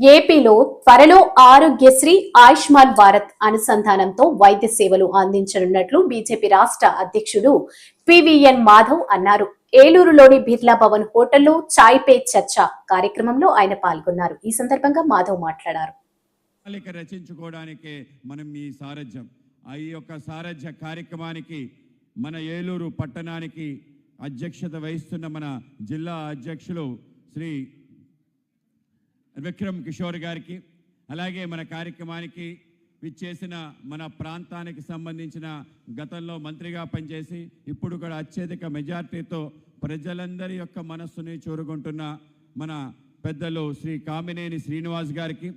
ఏపీలో త్వరలో ఆరోగ్యశ్రీ ఆయుష్మాన్ భారత్ అనుసంధానంతో వైద్య సేవలు అందించనున్నట్లు బీజేపీ రాష్ట్ర అధ్యక్షుడు పివిఎన్ మాధవ్ అన్నారు. ఏలూరులోని బిర్లా భవన్ హోటల్లో చాయ్ పే చర్చ కార్యక్రమంలో ఆయన పాల్గొన్నారు. ఈ సందర్భంగా మాధవ్ మాట్లాడారు. రచించుకోవడానికి మనం ఈ సారథ్యం. ఈ యొక్క సారథ్య కార్యక్రమానికి మన ఏలూరు పట్టణానికి అధ్యక్షత వహిస్తున్న మన జిల్లా అధ్యక్షులు శ్రీ విక్రమ్ కిషోర్ గారికి అలాగే మన కార్యక్రమానికి విచ్చేసిన మన ప్రాంతానికి సంబంధించిన గతంలో మంత్రిగా పనిచేసి ఇప్పుడు కూడా అత్యధిక మెజార్టీతో ప్రజలందరి యొక్క మనస్సుని చూరుకుంటున్న మన పెద్దలు శ్రీ కామినేని శ్రీనివాస్ గారికి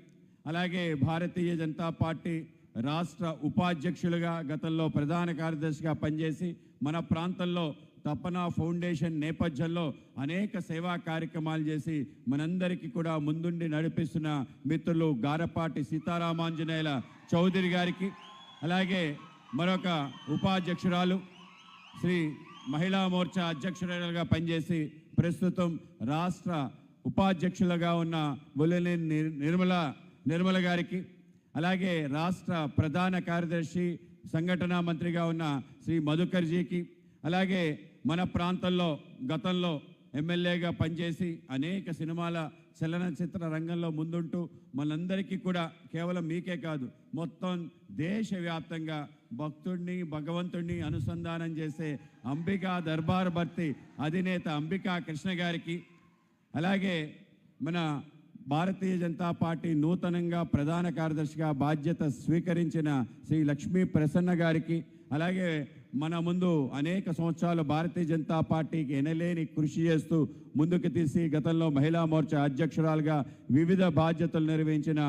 అలాగే భారతీయ జనతా పార్టీ రాష్ట్ర ఉపాధ్యక్షులుగా గతంలో ప్రధాన కార్యదర్శిగా పనిచేసి మన ప్రాంతంలో తపన ఫౌండేషన్ నేపథ్యంలో అనేక సేవా కార్యక్రమాలు చేసి మనందరికీ కూడా ముందుండి నడిపిస్తున్న మిత్రులు గారపాటి సీతారామాంజనేయుల చౌదరి గారికి అలాగే మరొక ఉపాధ్యక్షురాలు శ్రీ మహిళా మోర్చా అధ్యక్షురాలుగా పనిచేసి ప్రస్తుతం రాష్ట్ర ఉపాధ్యక్షులుగా ఉన్న బుల్లెనేని నిర్- నిర్మల నిర్మల గారికి అలాగే రాష్ట్ర ప్రధాన కార్యదర్శి సంఘటనా మంత్రిగా ఉన్న శ్రీ మధుకర్జీకి అలాగే మన ప్రాంతంలో గతంలో ఎమ్మెల్యేగా పనిచేసి అనేక సినిమాల చలనచిత్ర రంగంలో ముందుంటూ మనందరికీ కూడా కేవలం మీకే కాదు మొత్తం దేశవ్యాప్తంగా భక్తుడిని భగవంతుడిని అనుసంధానం చేసే అంబికా దర్బార్ భర్తీ అధినేత అంబికా కృష్ణ గారికి అలాగే మన భారతీయ జనతా పార్టీ నూతనంగా ప్రధాన కార్యదర్శిగా బాధ్యత స్వీకరించిన శ్రీ లక్ష్మీ ప్రసన్న గారికి అలాగే మన ముందు అనేక సంవత్సరాలు భారతీయ జనతా పార్టీకి ఎనలేని కృషి చేస్తూ ముందుకు తీసి గతంలో మహిళా మోర్చా అధ్యక్షురాలుగా వివిధ బాధ్యతలు నిర్వహించిన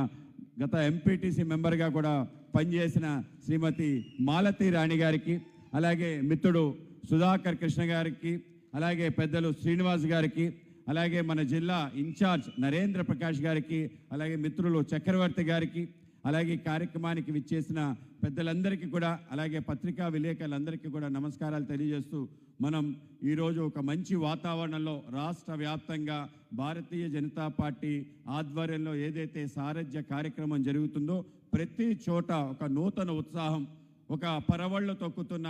గత ఎంపీటీసీ మెంబర్గా కూడా పనిచేసిన శ్రీమతి మాలతి రాణి గారికి అలాగే మిత్రుడు సుధాకర్ కృష్ణ గారికి అలాగే పెద్దలు శ్రీనివాస్ గారికి అలాగే మన జిల్లా ఇన్ఛార్జ్ నరేంద్ర ప్రకాష్ గారికి అలాగే మిత్రులు చక్రవర్తి గారికి అలాగే కార్యక్రమానికి విచ్చేసిన పెద్దలందరికీ కూడా అలాగే పత్రికా విలేకరులందరికీ కూడా నమస్కారాలు తెలియజేస్తూ మనం ఈరోజు ఒక మంచి వాతావరణంలో రాష్ట్ర వ్యాప్తంగా భారతీయ జనతా పార్టీ ఆధ్వర్యంలో ఏదైతే సారథ్య కార్యక్రమం జరుగుతుందో ప్రతి చోట ఒక నూతన ఉత్సాహం ఒక పరవళ్ళు తొక్కుతున్న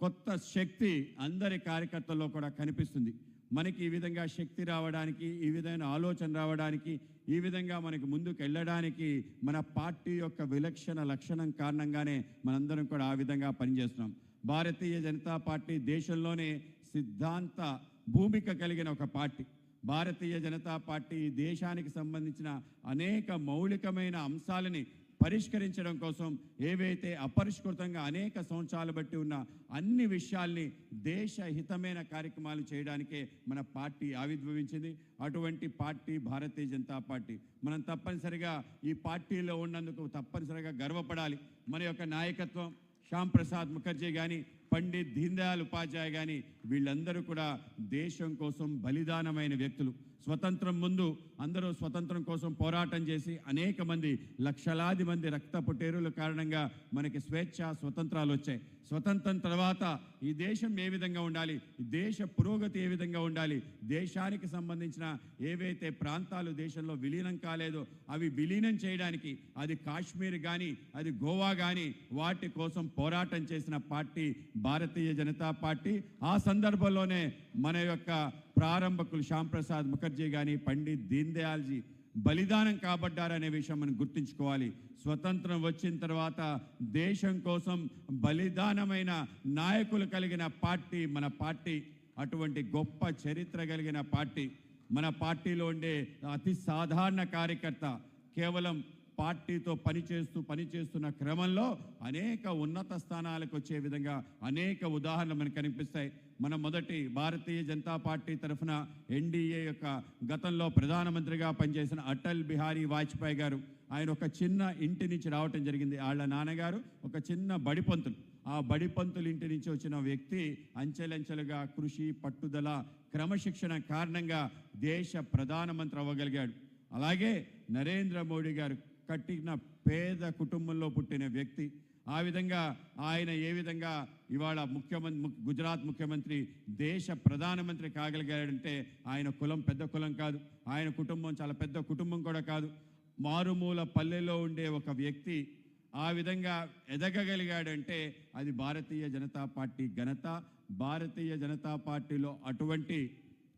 కొత్త శక్తి అందరి కార్యకర్తల్లో కూడా కనిపిస్తుంది. మనకి ఈ విధంగా శక్తి రావడానికి ఈ విధమైన ఆలోచన రావడానికి ఈ విధంగా మనకి ముందుకు వెళ్ళడానికి మన పార్టీ యొక్క విలక్షణ లక్షణం కారణంగానే మనందరం కూడా ఆ విధంగా పనిచేస్తున్నాం. భారతీయ జనతా పార్టీ దేశంలోనే సిద్ధాంత భూమిక కలిగిన ఒక పార్టీ. భారతీయ జనతా పార్టీ దేశానికి సంబంధించిన అనేక మౌలికమైన అంశాలని పరిష్కరించడం కోసం ఏవైతే అపరిష్కృతంగా అనేక సంవత్సరాలు బట్టి ఉన్న అన్ని విషయాల్ని దేశ హితమైన కార్యక్రమాలు చేయడానికే మన పార్టీ ఆవిర్భవించింది. అటువంటి పార్టీ భారతీయ జనతా పార్టీ. మనం తప్పనిసరిగా ఈ పార్టీలో ఉన్నందుకు తప్పనిసరిగా గర్వపడాలి. మన యొక్క నాయకత్వం శ్యామ్ ప్రసాద్ ముఖర్జీ కానీ పండిత్ దీన్ దయాళ్ ఉపాధ్యాయ కానీ వీళ్ళందరూ కూడా దేశం కోసం బలిదానమైన వ్యక్తులు. స్వతంత్రం ముందు అందరూ స్వతంత్రం కోసం పోరాటం చేసి అనేక మంది లక్షలాది మంది రక్త పుటేరుల కారణంగా మనకి స్వేచ్ఛ స్వతంత్రాలు వచ్చాయి. స్వతంత్రం తర్వాత ఈ దేశం ఏ విధంగా ఉండాలి? దేశ పురోగతి ఏ విధంగా ఉండాలి? దేశానికి సంబంధించిన ఏవైతే ప్రాంతాలు దేశంలో విలీనం కాలేదో అవి విలీనం చేయడానికి అది కాశ్మీర్ కానీ అది గోవా కానీ వాటి కోసం పోరాటం చేసిన పార్టీ భారతీయ జనతా పార్టీ ఆ సందర్భంలోనే మన యొక్క ప్రారంభకులు శ్యామ్ ప్రసాద్ ముఖర్జీ కానీ పండిత్ దీన్ దయాల్జీ బలిదానం కాబడ్డారనే విషయం మనం గుర్తుంచుకోవాలి. స్వతంత్రం వచ్చిన తర్వాత దేశం కోసం బలిదానమైన నాయకులు కలిగిన పార్టీ మన పార్టీ అటువంటి గొప్ప చరిత్ర కలిగిన పార్టీ. మన పార్టీలో ఉండే అతి సాధారణ కార్యకర్త కేవలం పార్టీతో పనిచేస్తూ పనిచేస్తున్న క్రమంలో అనేక ఉన్నత స్థానాలకు వచ్చే విధంగా అనేక ఉదాహరణలు మనకు కనిపిస్తాయి. మన మొదటి భారతీయ జనతా పార్టీ తరఫున ఎన్డీఏ యొక్క గతంలో ప్రధానమంత్రిగా పనిచేసిన అటల్ బిహారీ వాజ్పేయి గారు ఆయన ఒక చిన్న ఇంటి నుంచి రావటం జరిగింది. వాళ్ళ నాన్నగారు ఒక చిన్న బడిపంతులు. ఆ బడిపంతులు ఇంటి నుంచి వచ్చిన వ్యక్తి అంచెలంచెలుగా కృషి పట్టుదల క్రమశిక్షణ కారణంగా దేశ ప్రధానమంత్రి అవ్వగలిగాడు. అలాగే నరేంద్ర మోడీ గారు కట్టిన పేద కుటుంబంలో పుట్టిన వ్యక్తి. ఆ విధంగా ఆయన ఏ విధంగా ఇవాళ ముఖ్యమంత్రి గుజరాత్ ముఖ్యమంత్రి దేశ ప్రధానమంత్రి కాగలిగాడంటే ఆయన కులం పెద్ద కులం కాదు. ఆయన కుటుంబం చాలా పెద్ద కుటుంబం కూడా కాదు. మారుమూల పల్లెలో ఉండే ఒక వ్యక్తి ఆ విధంగా ఎదగగలిగాడంటే అది భారతీయ జనతా పార్టీ ఘనత. భారతీయ జనతా పార్టీలో అటువంటి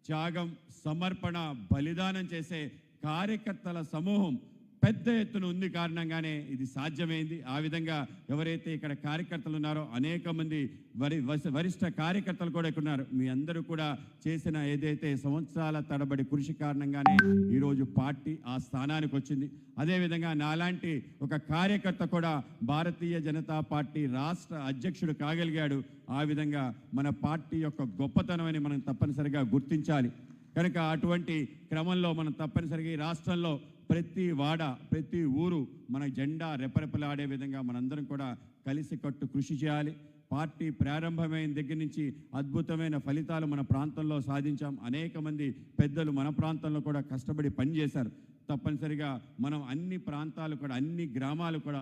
త్యాగం సమర్పణ బలిదానం చేసే కార్యకర్తల సమూహం పెద్ద ఎత్తున ఉంది కారణంగానే ఇది సాధ్యమైంది. ఆ విధంగా ఎవరైతే ఇక్కడ కార్యకర్తలు ఉన్నారో అనేక మంది వరి వరిష్ట కార్యకర్తలు కూడా ఇక్కడ ఉన్నారు. మీ అందరూ కూడా చేసిన ఏదైతే సంవత్సరాల తడబడి కృషి కారణంగానే ఈరోజు పార్టీ ఆ స్థానానికి వచ్చింది. అదేవిధంగా నాలాంటి ఒక కార్యకర్త కూడా భారతీయ జనతా పార్టీ రాష్ట్ర అధ్యక్షుడు కాగలిగాడు. ఆ విధంగా మన పార్టీ యొక్క గొప్పతనం అని మనం తప్పనిసరిగా గుర్తించాలి. కనుక అటువంటి క్రమంలో మనం తప్పనిసరిగా ఈ రాష్ట్రంలో ప్రతి వాడ ప్రతి ఊరు మన జెండా రెపరెపలాడే విధంగా మనందరం కూడా కలిసి కట్టు కృషి చేయాలి. పార్టీ ప్రారంభమైన దగ్గర నుంచి అద్భుతమైన ఫలితాలు మన ప్రాంతంలో సాధించాం. అనేక మంది పెద్దలు మన ప్రాంతంలో కూడా కష్టపడి పనిచేశారు. తప్పనిసరిగా మనం అన్ని ప్రాంతాలు కూడా అన్ని గ్రామాలు కూడా